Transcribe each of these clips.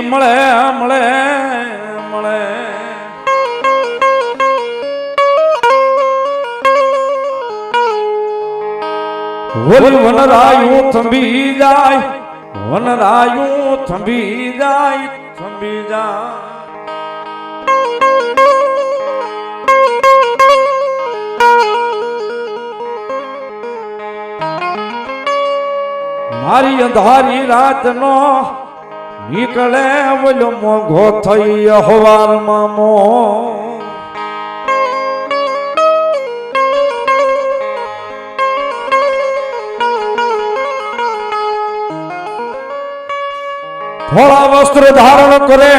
મળે મળે મળે. વનરાયું થંભી જાય વનરાયું થંભી જાય થંભી જાય. મારી અંધારી રાતનો નીકળે ઓલો મોઘો થઈ હવારમાં મામો. થોડા વસ્ત્ર ધારણ કરે.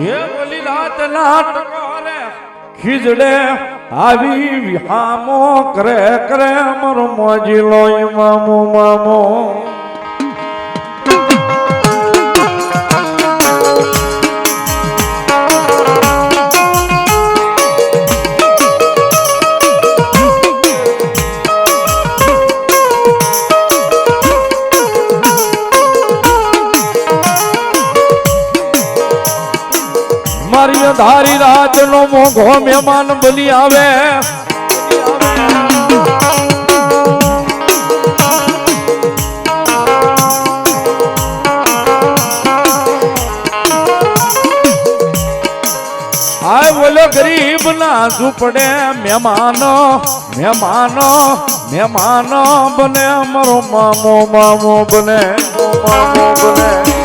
એ ખીજડે. આવી વિહામો કરે કરે અમારો મોજીલો મામો મામો. ધારી રાત નો મોઘો મહેમાન બની આવે. આય બોલો ગરીબ ના ઝૂપડે મહેમાનો મહેમાનો મહેમાનો બને, મારો મામો મામો બને મામો બને.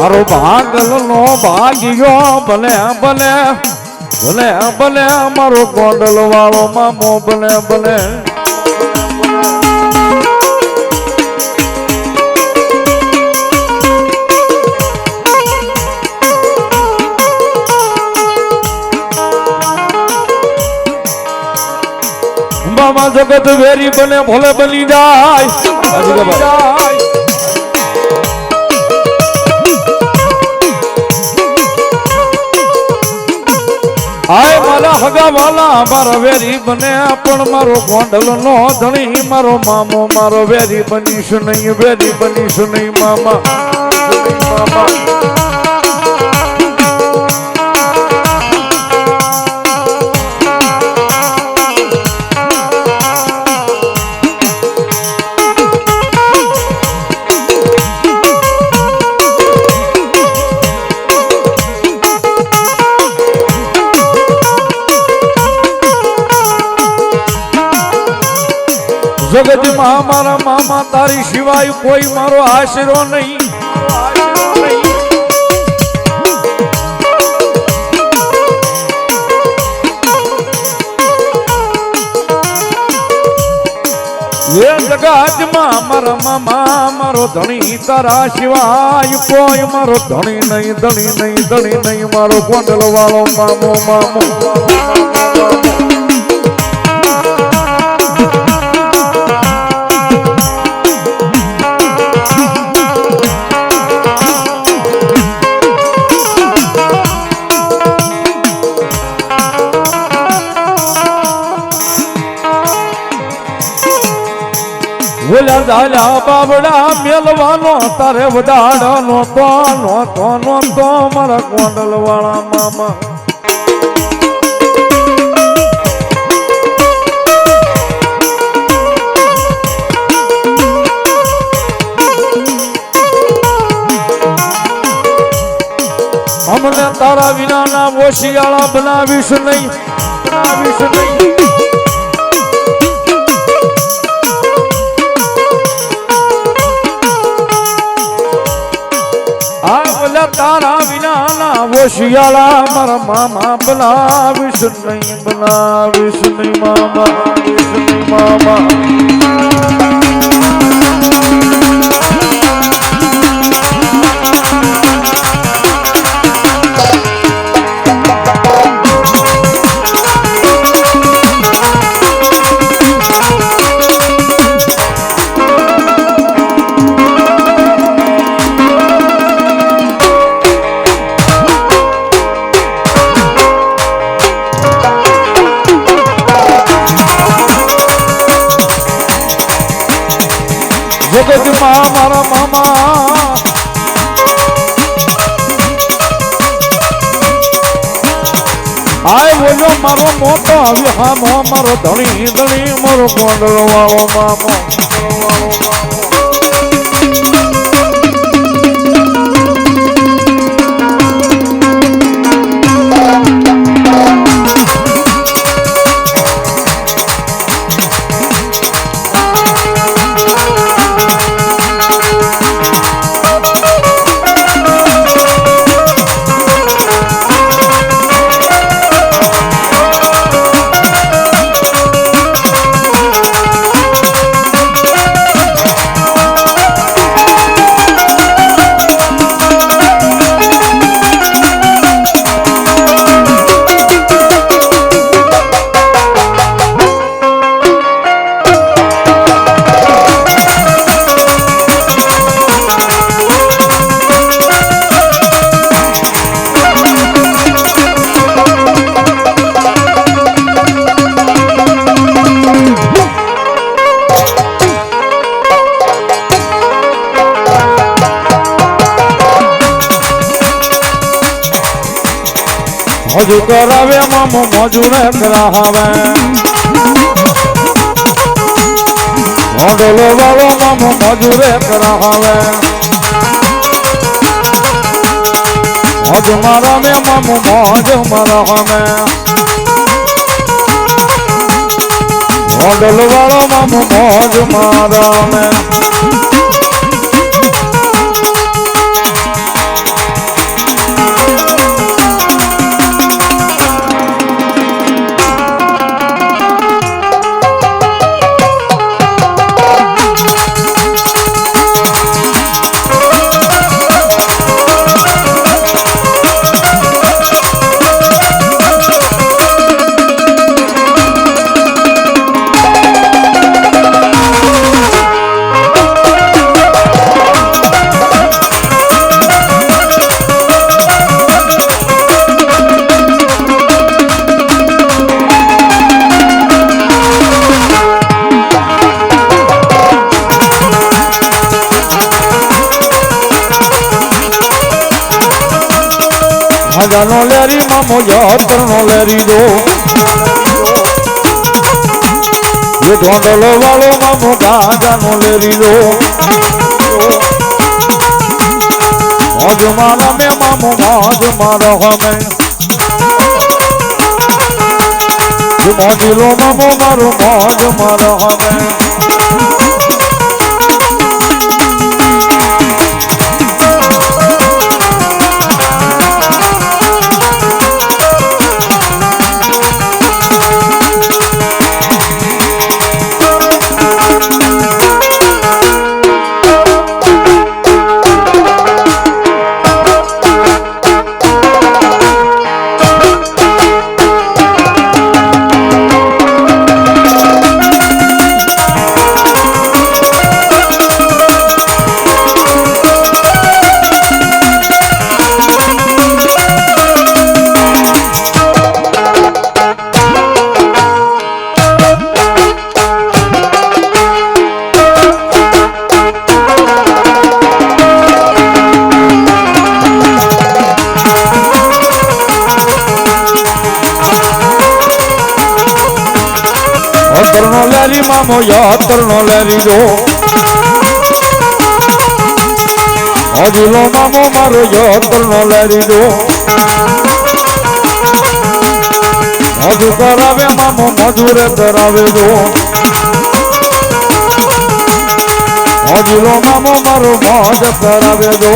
મારો ભાગલ નો ભાગ્યો ભલે ભલે ભલે ભલે મારો ગોંડલ વાળો મામો ભલે ભલે. બાબા જગત વેરી બને ભલે બની જાય. આય મારા હગા વાલા મારો વેરી બને પણ મારો ગોંડલ નો ધણી, મારો મામો, મારો વેરી બનીશ નહીં, વેરી બનીશ નહીં, મામા મામા. જગતમાં મારા મામા, તારી સિવાય કોઈ મારો આશરો નહીં. એ જગતમાં મારા મામા, મારો ધણી, તારા સિવાય કોઈ મારો ધણી નહીં ધણી નહીં ધણી નહીં, મારો ગોંડલ વાળો મામો મામો ઝાલા બાબડા મેલવાનો, તારે વધારો તોનો તોનો તો મારા કોંડલ વાળા મામા. અમને તારા વિનાના ઓશિયાળા બનાવીશ નહીં. બનાવીશ નહીં. ના ઓશિયાળા મારા મામા બનાવીશ નહીં બનાવીશ નહીં મામા નહીં મામા. આવી હામો મારો ધણી ધણી મારો ગોંડલો વાળો મામો. હજુ કરાવે, મામો મજૂરે કરાવે મોડલો વાળો મામો મજૂરે કરાવે મોજ મારા મે મામો મોજ મારા મે મોડલ વાળો મામો મોજ મારા મે લેરી મામો યાત્રનો લેરી દો એ ઢોંડલો વાળો મામો ગાજાનો લેરી દો મોજ મારા મે મામો મોજ મારા હમે એ મોજીલો મામો મારો મોજ મારા હમે મામો યાત્રનો દો હજુલો મામો મારો યાત્રનો દો હજુ કરાવે, મામો મજૂરે ધરાવે દો હજુલો મામો મારો મોજ કરાવે દો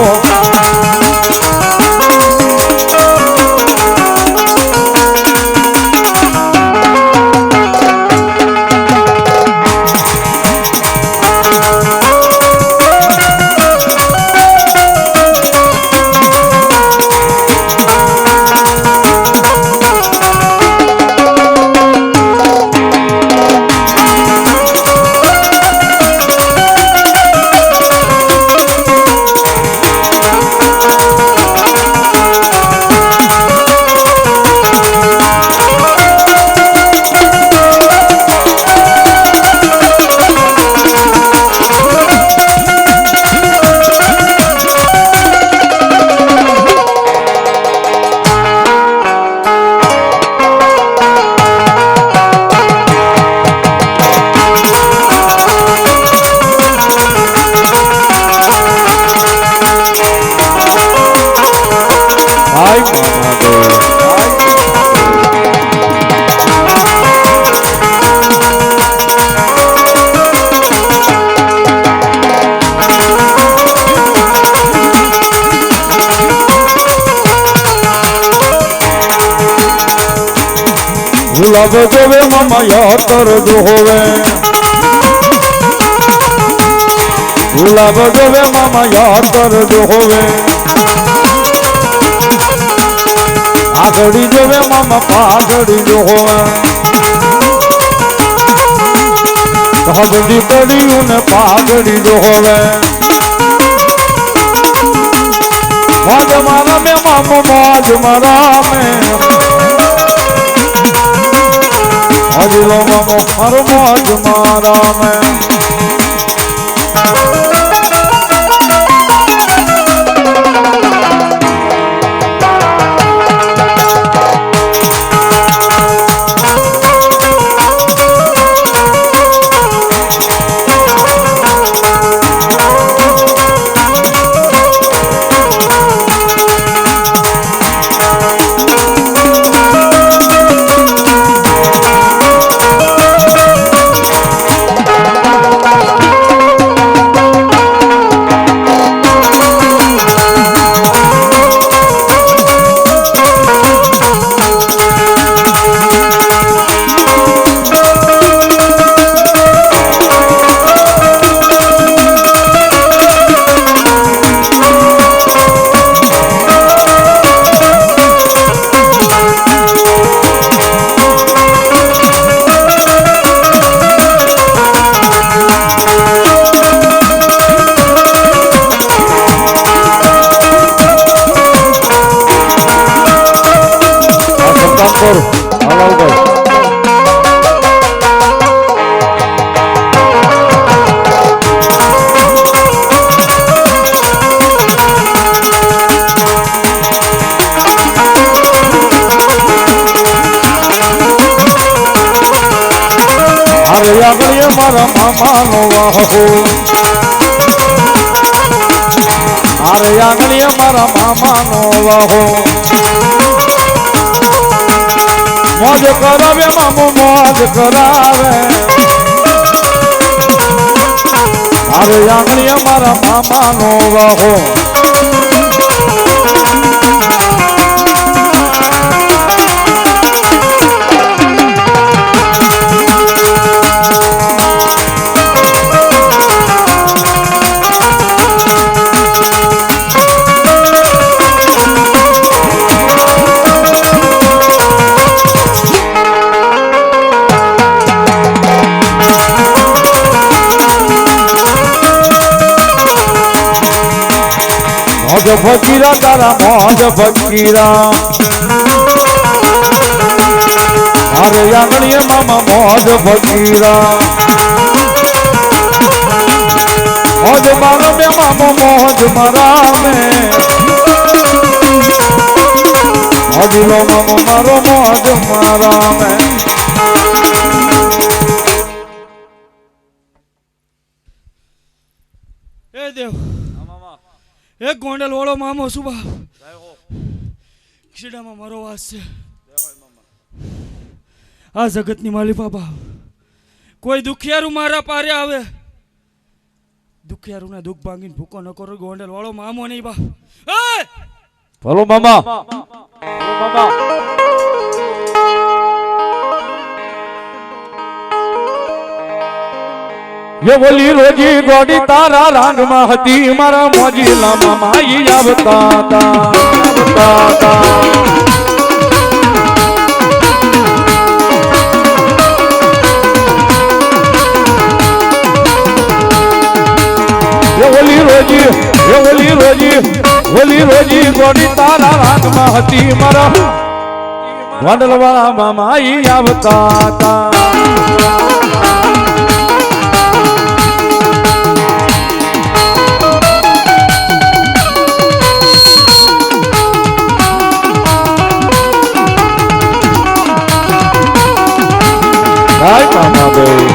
ગુલાબ જોવે, મામા યાતર હોવે. ગુલાબ જોવે, મામા યાતર હોવે. આગળી જોવે, મામા પાઘડી હોવે. હબડી પડ્યું ને પાઘડી હોવે. મોજ મારા મે, મામો મોજ મારા મે. હજલો મામો ફરમો જ મારા મે. આગળ મારા મામાનો વાહો. અરે આગળ મારા મામાનો વાહો. મોજ કરાવે મામો, મોજ કરાવે. અરે આગળ મારા મામાનો વાહો. તારા મોજ ફકીરા. મારે આંગણીએ મામા મોજ ફકીરા. મોજ મારો મે, મામો મોજ મારા મે. મોજલો મામો મારો મોજ મારા મે. એક ગોંડલ વાળો મામો સુબા ખીડામાં મારો વાસ છે. આ જગતની માલી બાબા કોઈ દુખિયારું મારા પારે આવે. દુખિયારું દુઃખ ભાંગીને ભૂકો ન કરો ગોંડલ વાળો મામો નહીં બા એ! ભલો મામા મામા. એ બોલી રોજી ગોડી તારા રાંગમાં હતી. મારા મોજી મામા માઈ આવતા તા ઓલી રોજી એ ઓલી રોજી ઓલી રોજી ગોડી તારા રાગમાં હતી. મારા વાડલવાળા મામા આવતા તા હાય મામા બે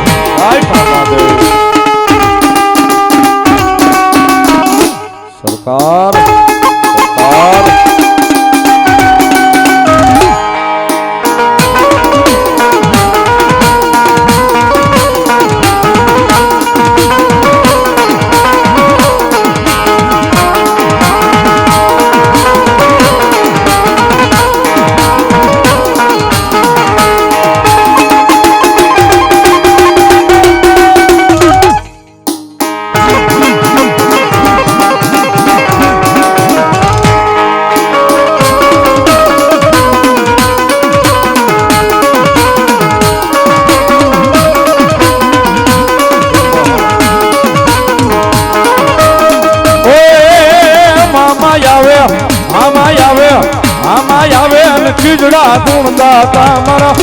ગુણદાતા મારા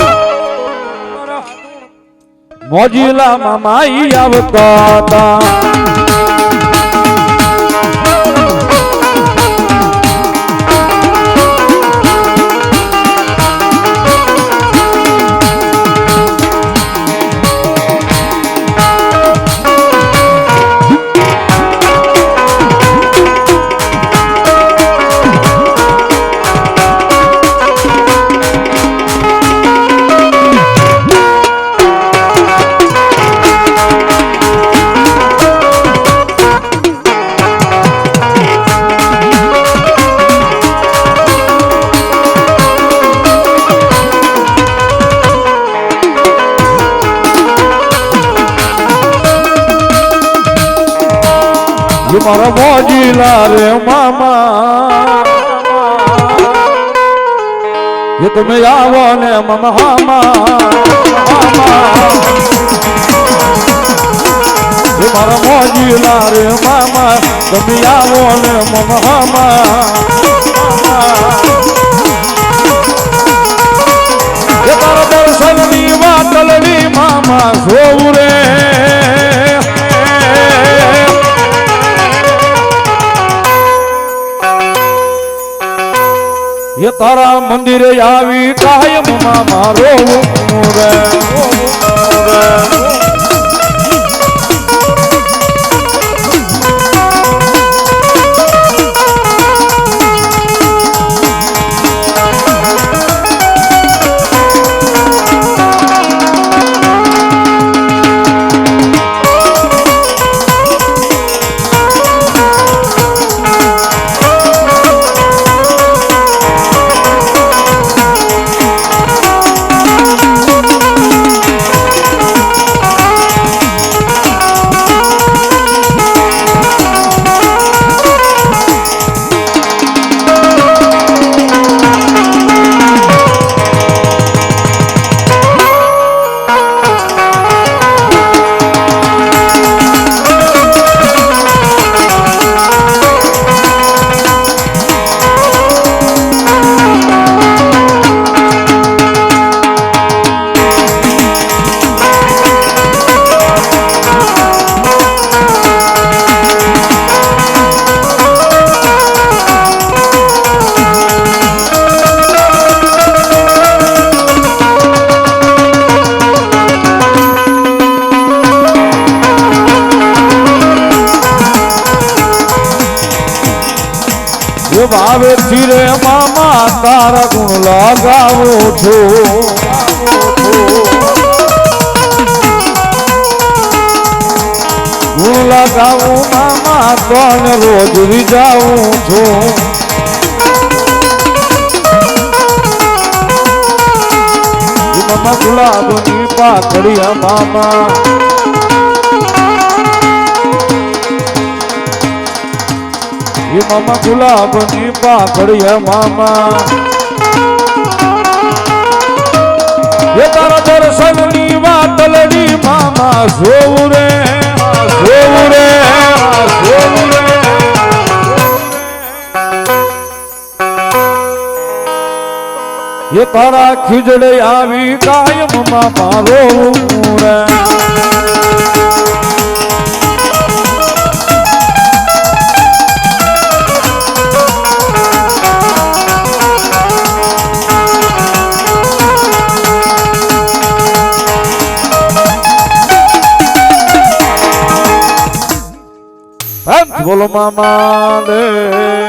મોજીલા માઈ આવતા હતા. મોજીલા રે મામા. એ તમે આવો ને મામા હામા. એ મારા મોજીલા રે મામા. તમે આવો ને મામા હામા. એ તારા દર્શનની વાતલની મામા જોવું રે. એ તારા મંદિરે આવી કાયમમાં મારો રે લગાવું છું ગુણ લગાવું મામા તને રોજ રીજાવું છું? મામા ગુલાબની પાકડિયા મામા એ મામા ગુલાબની પાકડીએ મામા વાતલની મામા જોવું રે જોવું રે જોવું રે એ તારા ખીજડે આવી કાયમ મામા રોવું રે બોલો મામા રે